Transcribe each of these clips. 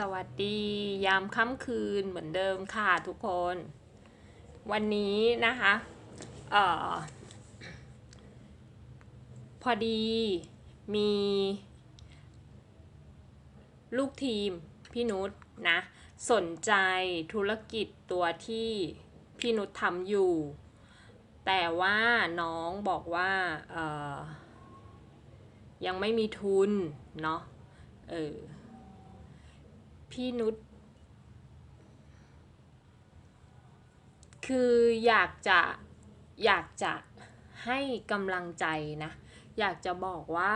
สวัสดียามค่ำคืนเหมือนเดิมค่ะทุกคน วันนี้นะคะออพอดีมีลูกทีมพี่นุชนะ สนใจธุรกิจตัวที่พี่นุชทำอยู่ แต่ว่าน้องบอกว่าออยังไม่มีทุนเนาะเออ พี่นุชคืออยากจะอยากจะให้กำลังใจนะ อยากจะบอกว่า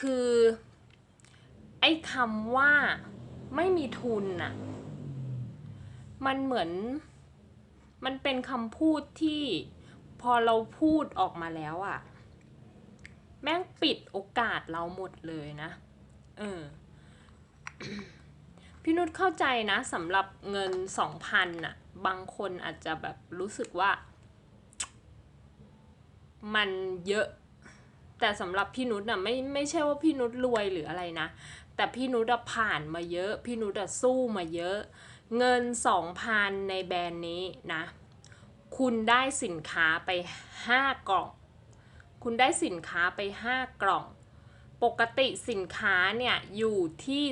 คือ ไอ้คำว่าไม่มีทุนน่ะ มันเหมือน มันเป็นคำพูดที่พอเราพูดออกมาแล้วอะแม่งปิดโอกาสเราหมดเลยนะ เออ พี่นุชเข้าใจนะสำหรับเงินสองพันน่ะ บางคนอาจจะแบบรู้สึกว่า มันเยอะแต่สำหรับพี่นุชน่ะไม่ไม่ใช่ว่าพี่นุชรวยหรืออะไรนะ แต่พี่นุชผ่านมาเยอะ พี่นุชสู้มาเยอะ เงินสองพันในแบรนด์นี้นะ คุณได้สินค้าไปห้ากล่อง คุณได้สินค้าไปห้ากล่อง ปกติสินค้าเนี่ยอยู่ที่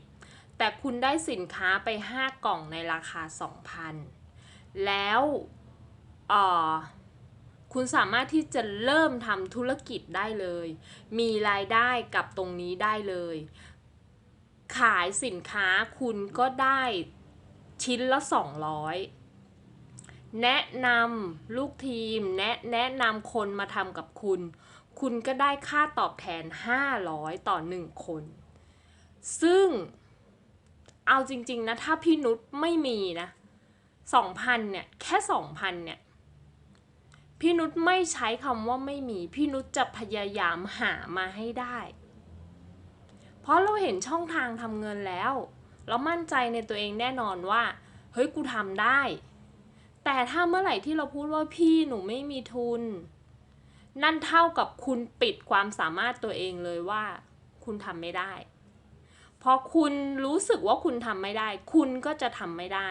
2,250 แต่คุณได้สินค้าไป 5 กล่องในราคา 2,000 แล้วเอ่อ คุณสามารถที่จะเริ่มทำธุรกิจได้เลย มีรายได้กับตรงนี้ได้เลย ขายสินค้าคุณก็ได้ชิ้นละ 200 แนะนำลูกทีม แนะแนะนำคนมาทำกับคุณ คุณก็ได้ค่าตอบแทน 500 ต่อ 1 คน ซึ่งเอาจริง ๆ นะ ถ้าพี่นุชไม่มีนะ 2,000 เนี่ย แค่ 2,000 เนี่ย พี่นุชไม่ใช้คำว่าไม่มี พี่นุชจะพยายามหามาให้ได้ เพราะเราเห็นช่องทางทำเงินแล้ว เรามั่นใจในตัวเองแน่นอนว่า เฮ้ยกูทำได้ แต่ถ้าเมื่อไหร่ที่เราพูดว่าพี่หนูไม่มีทุน นั่นเท่ากับคุณปิดความสามารถตัวเองเลยว่า คุณทำไม่ได้ พอคุณรู้สึกว่าคุณทำไม่ได้ คุณก็จะทำไม่ได้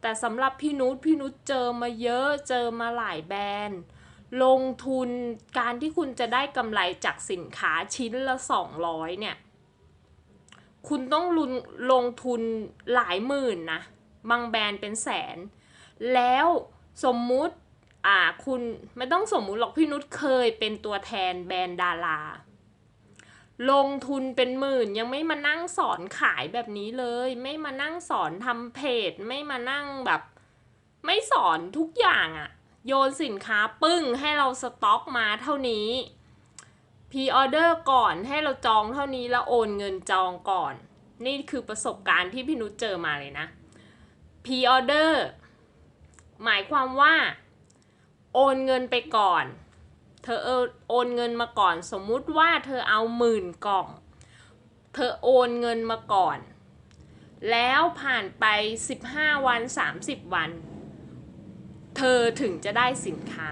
แต่สำหรับพี่นุชพี่นุชเจอมาเยอะเจอมาหลายแบรนด์ ลงทุนการที่คุณจะได้กำไรจากสินค้าชิ้นละ 200 เนี่ย คุณต้องลุนลงทุนหลายหมื่นนะ บางแบรนด์เป็นแสน แล้วสมมุติอ่าคุณไม่ต้องสมมุติหรอกพี่นุชเคยเป็นตัวแทนแบรนด์ดารา ลงทุนเป็นหมื่นยังไม่มานั่งสอนขายแบบนี้เลย ไม่มานั่งสอนทำเพจ ไม่มานั่งแบบ ไม่สอนทุกอย่างอะโยนสินค้าปึ้งให้เราสต็อกมาเท่านี้พ r ออเดอร์ก่อนให้เราจองเท่านี้แล้วโอนเงินจองก่อน นี่คือประสบการณ์ที่พี่นุชเจอมาเลยนะพ r ออเดอร์หมายความว่า โอนเงินไปก่อน เธอโอนเงินมาก่อน สมมุติว่าเธอเอาหมื่นกล่อง เธอโอนเงินมาก่อน แล้วผ่านไป 15 วัน 30 วัน เธอถึงจะได้สินค้า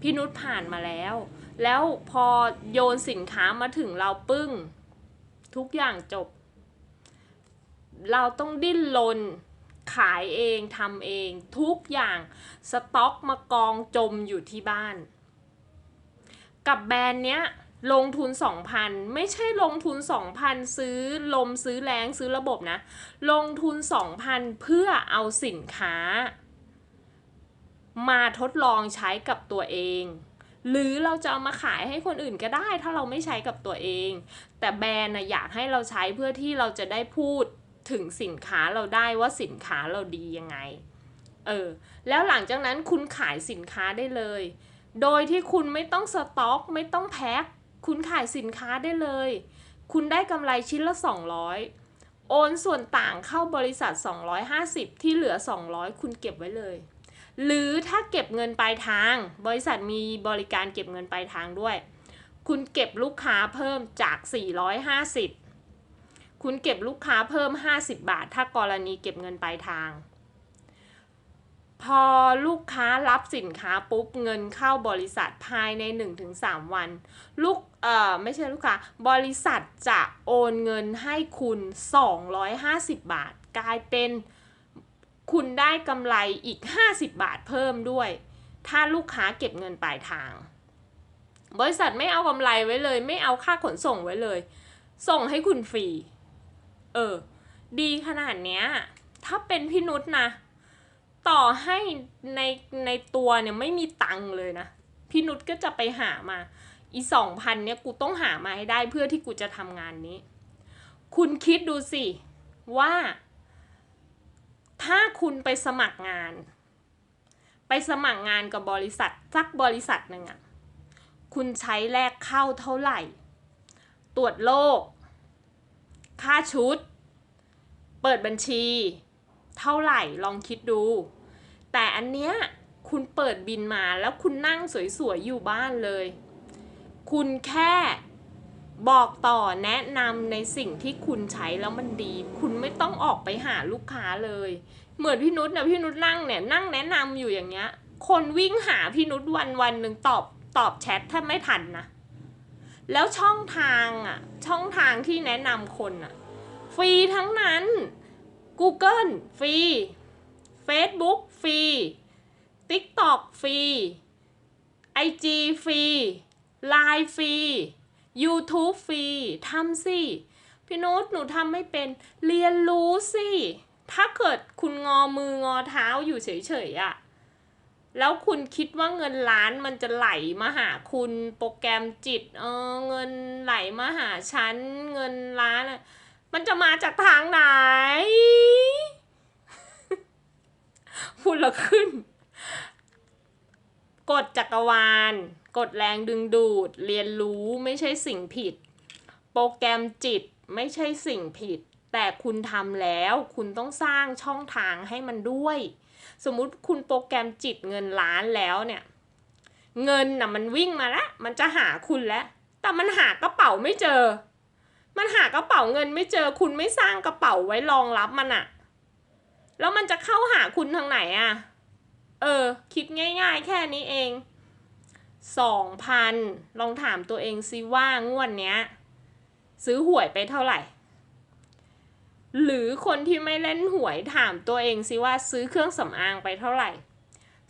พี่นุชผ่านมาแล้ว แล้วพอโยนสินค้ามาถึงเราปึ้ง ทุกอย่างจบ เราต้องดิ้นรน ขายเองทำเองทุกอย่างสต็อกมากองจมอยู่ที่บ้าน กับแบรนด์เนี้ยลงทุน 2,000 ไม่ใช่ลงทุน 2,000 ซื้อลมซื้อแรงซื้อระบบนะ ลงทุน 2,000 เพื่อเอาสินค้า มาทดลองใช้กับตัวเอง หรือเราจะเอามาขายให้คนอื่นก็ได้ ถ้าเราไม่ใช้กับตัวเอง แต่แบรนด์นะอยากให้เราใช้เพื่อที่เราจะได้พูด ถึงสินค้าเราได้ว่าสินค้าเราดียังไง เออ แล้วหลังจากนั้นคุณขายสินค้าได้เลย โดยที่คุณไม่ต้องสต็อกไม่ต้องแพ็ค คุณขายสินค้าได้เลย คุณได้กำไรชิ้นละ 200 โอนส่วนต่างเข้าบริษัท 250 ที่เหลือ 200 คุณเก็บไว้เลย หรือถ้าเก็บเงินปลายทาง บริษัทมีบริการเก็บเงินปลายทางด้วย คุณเก็บลูกค้าเพิ่มจาก 450 คุณเก็บลูกค้าเพิ่ม 50 บาท ถ้ากรณีเก็บเงินปลายทาง พอลูกค้ารับสินค้าปุ๊บเงินเข้าบริษัทภายใน 1-3 วัน ลูกเอ่อไม่ใช่ลูกค้า บริษัทจะโอนเงินให้คุณ 250 บาท กลายเป็นคุณได้กำไรอีก 50 บาทเพิ่มด้วย ถ้าลูกค้าเก็บเงินปลายทาง บริษัทไม่เอากำไรไว้เลย ไม่เอาค่าขนส่งไว้เลย ส่งให้คุณฟรี เออ ดีขนาดเนี้ย ถ้าเป็นพี่นุชนะ ต่อให้ในในตัวเนี่ยไม่มีตังค์เลยนะ พี่นุชก็จะไปหามา อีสองพันเนี่ยกูต้องหามาให้ได้เพื่อที่กูจะทำงานนี้ คุณคิดดูสิ ว่า ถ้าคุณไปสมัครงาน ไปสมัครงานกับบริษัทสักบริษัทหนึ่งอะคุณใช้แลกเข้าเท่าไหร่ ตรวจโรค ค่าชุด เปิดบัญชี เท่าไหร่ลองคิดดู แต่อันเนี้ยคุณเปิดบินมาแล้วคุณนั่งสวยๆอยู่บ้านเลย คุณแค่บอกต่อแนะนำในสิ่งที่คุณใช้แล้วมันดี คุณไม่ต้องออกไปหาลูกค้าเลย เหมือนพี่นุชนะพี่นุชนั่งเนี่ยนั่งแนะนำอยู่อย่างเงี้ย คนวิ่งหาพี่นุชวันวันๆหนึ่งตอบตอบแชทแทบไม่ทันนะ แล้วช่องทางอะช่องทางที่แนะนำคนอะฟรีทั้งนั้น Google ฟรี Facebook ฟรี TikTok ฟรี IG ฟรี Line ฟรี YouTube ฟรีทำสิพี่นุชหนูทำไม่เป็นเรียนรู้สิ ถ้าเกิดคุณงอมืองอเท้าอยู่เฉยๆอะ แล้วคุณคิดว่าเงินล้านมันจะไหลมาหาคุณโปรแกรมจิต เออเงินไหลมาหาฉันเงินล้านอะมันจะมาจากทางไหนพูดละขึ้น กฎจักรวาล กฎแรงดึงดูด เรียนรู้ไม่ใช่สิ่งผิด โปรแกรมจิตไม่ใช่สิ่งผิด แต่คุณทำแล้ว คุณต้องสร้างช่องทางให้มันด้วย สมมุติคุณโปรแกรมจิตเงินล้านแล้วเนี่ย เงินน่ะมันวิ่งมาแล้วมันจะหาคุณแล้ว แต่มันหากระเป๋าไม่เจอ มันหากระเป๋าเงินไม่เจอ คุณไม่สร้างกระเป๋าไว้รองรับมันอะแล้วมันจะเข้าหาคุณทางไหนอะเออ คิดง่าย ๆ แค่นี้เองสองพันลองถามตัวเองซิว่างวดเนี้ย ซื้อหวยไปเท่าไหร่ หรือคนที่ไม่เล่นหวยถามตัวเองซิว่าซื้อเครื่องสำอางไปเท่าไหร่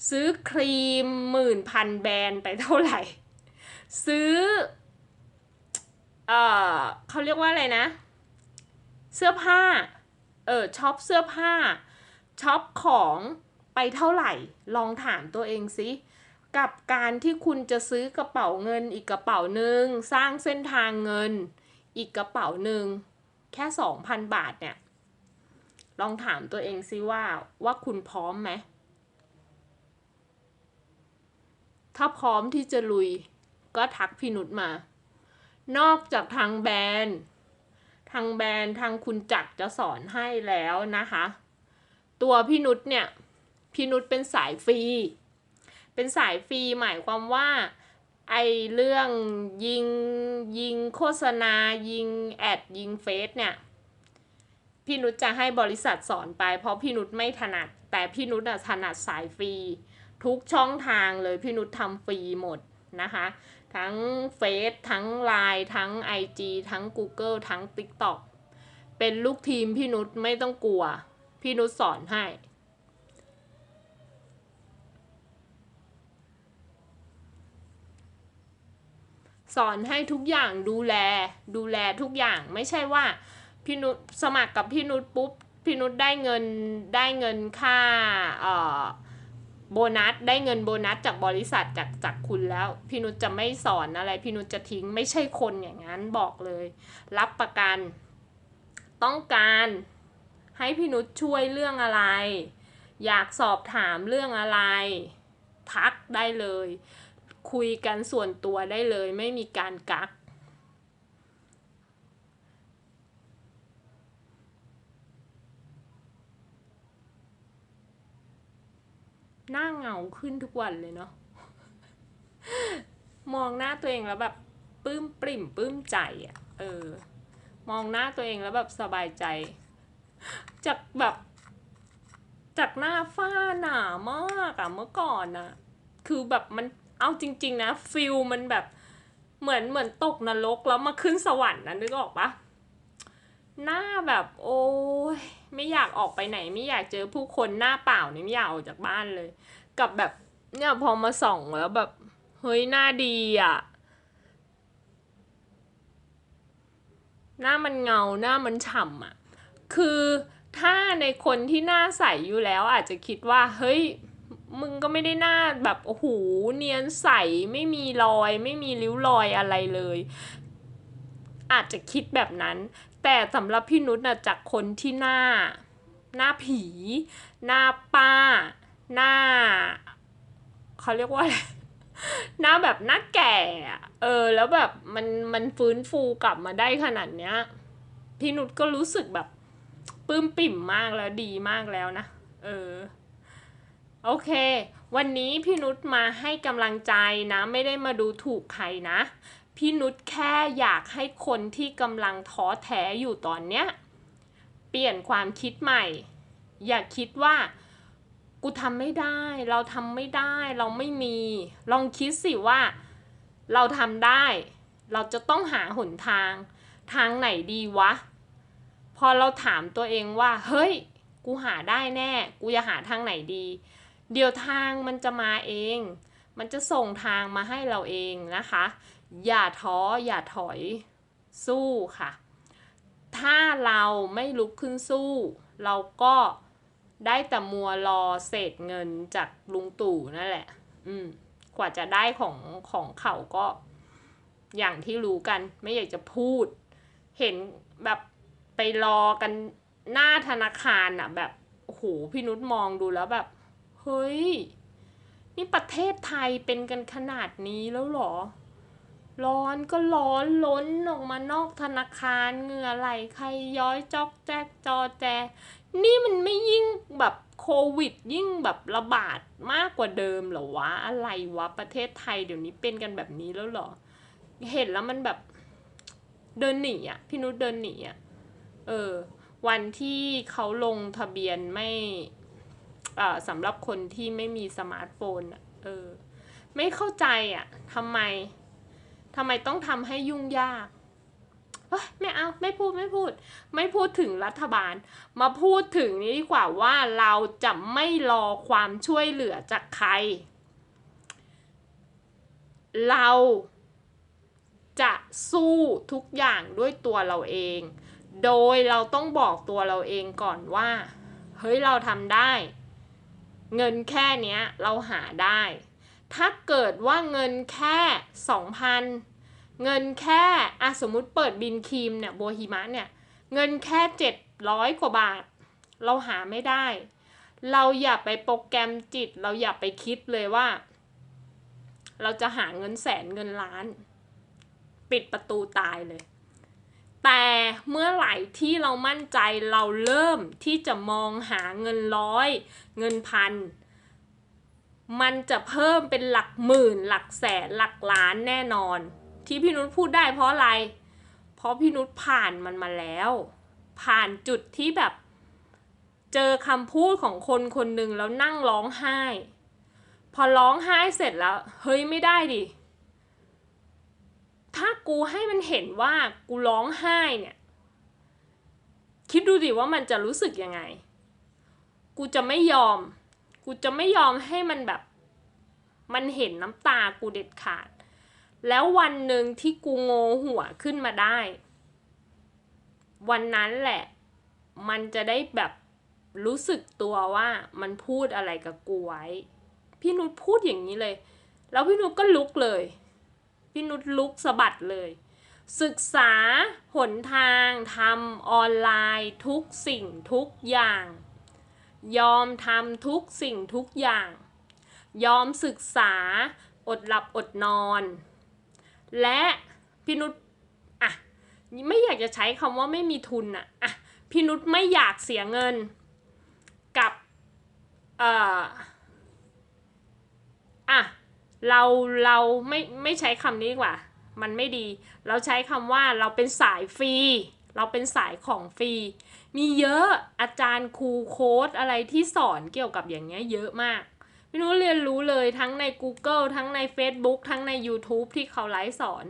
ซื้อครีมหมื่นพันแบรนด์ไปเท่าไหร่ ซื้อ เอ่อเขาเรียกว่าอะไรนะ เสื้อผ้า เออช็อปเสื้อผ้าช็อปของไปเท่าไหร่ ลองถามตัวเองสิกับการที่คุณจะซื้อกระเป๋าเงิน อีกกระเป๋าหนึ่งสร้างเส้นทางเงิน อีกกระเป๋าหนึ่ง แค่สองพันบาทเนี่ย ลองถามตัวเองซิว่าว่าคุณพร้อมไหม ถ้าพร้อมที่จะลุยก็ทักพี่นุชมา นอกจากทางแบรนด์ ทางแบรนด์ทางคุณจักจะสอนให้แล้วนะคะ ตัวพี่นุชเนี่ย พี่นุชเป็นสายฟรี เป็นสายฟรีหมายความว่า ไอเรื่องยิงยิงโฆษณายิงแอดยิงเฟซเนี่ยพี่นุชจะให้บริษัทสอนไป เพราะพี่นุชไม่ถนัด แต่พี่นุชอะถนัดสายฟรี ทุกช่องทางเลยพี่นุชทำฟรีหมดนะคะ ทั้งเฟซทั้ง Line ทั้ง IG ทั้ง Google ทั้ง TikTok เป็นลูกทีมพี่นุชไม่ต้องกลัว พี่นุชสอนให้ สอนให้ทุกอย่างดูแล ดูแลทุกอย่างไม่ใช่ว่าพี่นุชสมัครกับพี่นุชปุ๊บพี่นุชได้เงินได้เงินค่าเอ่อโบนัสได้เงินโบนัสจากบริษัทจากจากคุณแล้ว พี่นุชจะไม่สอนอะไรพี่นุชจะทิ้งไม่ใช่คนอย่างนั้นบอกเลย รับประกัน ต้องการให้พี่นุชช่วยเรื่องอะไร อยากสอบถามเรื่องอะไร ทักได้เลย คุยกันส่วนตัวได้เลย ไม่มีการกัก หน้าเหงาขึ้นทุกวันเลยเนาะมองหน้าตัวเองแล้วแบบปลื้มปริ่มปลื้มใจอะเออ มองหน้าตัวเองแล้วแบบสบายใจ จากแบบจากหน้าฝ้าหนามากอะเมื่อก่อนอะคือแบบมัน เอาจริง ๆ นะฟิลมันแบบเหมือนเหมือนตกนรกแล้วมาขึ้นสวรรค์นะนึกออกปะหน้าแบบโอ้ยไม่อยากออกไปไหน ไม่อยากเจอผู้คนหน้าเปล่านี่ไม่อยากออกจากบ้านเลย กับแบบเนี่ยพอมาส่องแล้วแบบ เฮ้ยหน้าดีอะหน้ามันเงาหน้ามันฉ่ำอะคือถ้าในคนที่หน้าใสอยู่แล้วอาจจะคิดว่า เฮ้ย มึงก็ไม่ได้หน้าแบบโอ้โหเนียนใสไม่มีรอย ไม่มีริ้วรอยอะไรเลย อาจจะคิดแบบนั้น แต่สำหรับพี่นุชนะจากคนที่หน้า หน้าผี หน้าป้า หน้าเขาเรียกว่าอะไรหน้าแบบหน้าแก่อะเออ แล้วแบบมันมันฟื้นฟูกลับมาได้ขนาดเนี้ย พี่นุชก็รู้สึกแบบปลื้มปิ่มมากแล้วดีมากแล้วนะ เออ โอเค วันนี้พี่นุชมาให้กำลังใจนะ ไม่ได้มาดูถูกใครนะ พี่นุชแค่อยากให้คนที่กำลังท้อแท้อยู่ตอนเนี้ย เปลี่ยนความคิดใหม่ อย่าคิดว่า กูทำไม่ได้ เราทำไม่ได้ เราไม่มี ลองคิดสิว่า เราทำได้ เราจะต้องหาหนทาง ทางไหนดีวะ พอเราถามตัวเองว่า เฮ้ย กูหาได้แน่ กูจะหาทางไหนดี เดี๋ยวทางมันจะมาเอง มันจะส่งทางมาให้เราเองนะคะ อย่าท้ออย่าถอยสู้ค่ะ ถ้าเราไม่ลุกขึ้นสู้ เราก็ได้แต่มัวรอเศษเงินจากลุงตู่นั่นแหละ อืม กว่าจะได้ของของเขาก็ อย่างที่รู้กันไม่อยากจะพูด เห็นแบบไปรอกันหน้าธนาคารอะแบบโอ้โหพี่นุชมองดูแล้วแบบ เฮ้ย นี่ประเทศไทยเป็นกันขนาดนี้แล้วหรอ ร้อนก็ร้อนล้นออกมานอกธนาคารเหงื่อไหลใครย้อยจอกแจ๊กจอแจ นี่มันไม่ยิ่งแบบโควิด ยิ่งแบบระบาดมากกว่าเดิมหรอวะ อะไรวะ ประเทศไทยเดี๋ยวนี้เป็นกันแบบนี้แล้วหรอ เห็นแล้วมันแบบเดินหนีอะพี่นุชเดินหนีอะ เออ วันที่เขาลงทะเบียนไม่ สำหรับคนที่ไม่มีสมาร์ทโฟนเออไม่เข้าใจอะทำไมทำไมต้องทำให้ยุ่งยากไม่เอาไม่พูดไม่พูด ไม่พูดถึงรัฐบาล มาพูดถึงนี้ดีกว่าว่าเราจะไม่รอความช่วยเหลือจากใคร เราจะสู้ทุกอย่างด้วยตัวเราเอง โดยเราต้องบอกตัวเราเองก่อนว่า เฮ้ยเราทำได้ เงินแค่เนี้ยเราหาได้ ถ้าเกิดว่าเงินแค่สองพันเงินแค่อะสมมติเปิดบินครีมเนี่ยโบฮิมะเนี่ยเงินแค่เจ็ดร้อยกว่าบาท เราหาไม่ได้ เราอย่าไปโปรแกรมจิต เราอย่าไปคิดเลยว่า เราจะหาเงินแสนเงินล้าน ปิดประตูตายเลย แต่เมื่อไหร่ที่เรามั่นใจเราเริ่มที่จะมองหาเงินร้อย เงินพัน มันจะเพิ่มเป็นหลักหมื่น หลักแสนหลักล้านแน่นอน ที่พี่นุชพูดได้เพราะอะไร เพราะพี่นุชผ่านมันมาแล้ว ผ่านจุดที่แบบ เจอคำพูดของคนคนหนึ่งแล้วนั่งร้องไห้ พอร้องไห้เสร็จแล้ว เฮ้ยไม่ได้ดิ ถ้ากูให้มันเห็นว่ากูร้องไห้เนี่ย คิดดูดิว่ามันจะรู้สึกยังไง กูจะไม่ยอม กูจะไม่ยอมให้มันแบบ มันเห็นน้ำตากูเด็ดขาด แล้ววันหนึ่งที่กูโงหัวขึ้นมาได้ วันนั้นแหละ มันจะได้แบบรู้สึกตัวว่ามันพูดอะไรกับกูไว้ พี่นุชพูดอย่างนี้เลย แล้วพี่นุชก็ลุกเลย พี่นุชลุกสะบัดเลย ศึกษาหนทางทำออนไลน์ทุกสิ่งทุกอย่าง ยอมทำทุกสิ่งทุกอย่าง ยอมศึกษาอดหลับอดนอน และพี่นุชอะไม่อยากจะใช้คำว่าไม่มีทุนอะอะพี่นุชไม่อยากเสียเงินกับเอ่อ เราเราไม่ไม่ใช้คำนี้ดีกว่า มันไม่ดี เราใช้คำว่าเราเป็นสายฟรี เราเป็นสายของฟรี มีเยอะอาจารย์ครูโค้ดอะไรที่สอนเกี่ยวกับอย่างเงี้ยเยอะมากไม่รู้เรียนรู้เลยทั้งใน Google ทั้งใน Facebook ทั้งใน YouTube ที่เขาไลฟ์สอน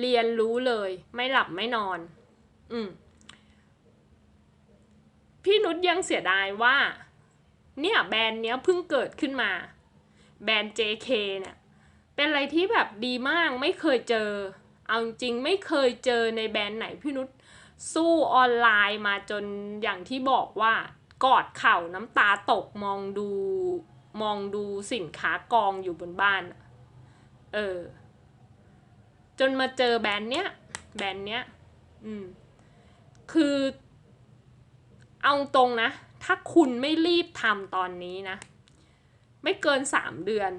เรียนรู้เลย ไม่หลับไม่นอน อืมพี่นุชยังเสียดายว่า เนี่ยแบรนด์เนี้ยเพิ่งเกิดขึ้นมา แบรนด์ JK เนี่ยเป็นอะไรที่แบบดีมากไม่เคยเจอ เอาจริงไม่เคยเจอในแบรนด์ไหนพี่นุชสู้ออนไลน์มาจนอย่างที่บอกว่ากอดเข่าน้ำตาตกมองดูมองดูสินค้ากองอยู่บนบ้าน เออ จนมาเจอแบรนด์เนี้ย แบรนด์เนี้ย อืม คือ เอาตรงนะ ถ้าคุณไม่รีบทำตอนนี้นะ ไม่เกินสามเดือน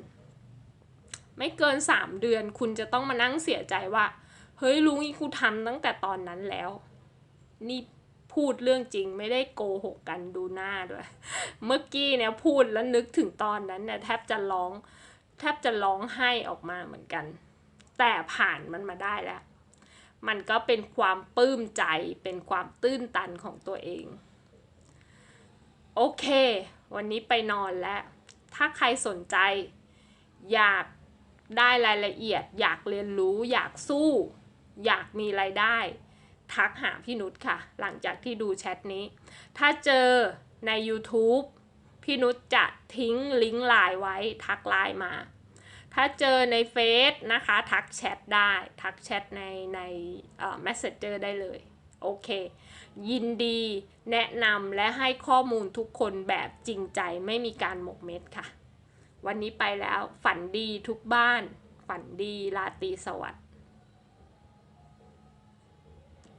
ไม่เกินสามเดือน คุณจะต้องมานั่งเสียใจว่า เฮ้ยลุงอีกูทำตั้งแต่ตอนนั้นแล้ว นี่พูดเรื่องจริงไม่ได้โกหกกันดูหน้าด้วย เมื่อกี้เนี่ยพูดแล้วนึกถึงตอนนั้นเนี่ยแทบจะร้อง แทบจะร้องไห้ออกมาเหมือนกัน แต่ผ่านมันมาได้แล้ว มันก็เป็นความปลื้มใจเป็นความตื้นตันของตัวเอง โอเค วันนี้ไปนอนแล้ว ถ้าใครสนใจ อยากได้รายละเอียด อยากเรียนรู้อยากสู้ อยากมีรายได้ ทักหาพี่นุชค่ะ หลังจากที่ดูแชทนี้ ถ้าเจอใน YouTube พี่นุชจะทิ้งลิงก์ไลน์ไว้ทักไลน์มา ถ้าเจอในเฟซนะคะ ทักแชทได้ ทักแชทในในเอ่อ Messenger ได้เลย โอเค ยินดีแนะนำและให้ข้อมูลทุกคนแบบจริงใจไม่มีการหมกเม็ดค่ะ วันนี้ไปแล้วฝันดีทุกบ้าน ฝันดีราตรีสวัสดิ์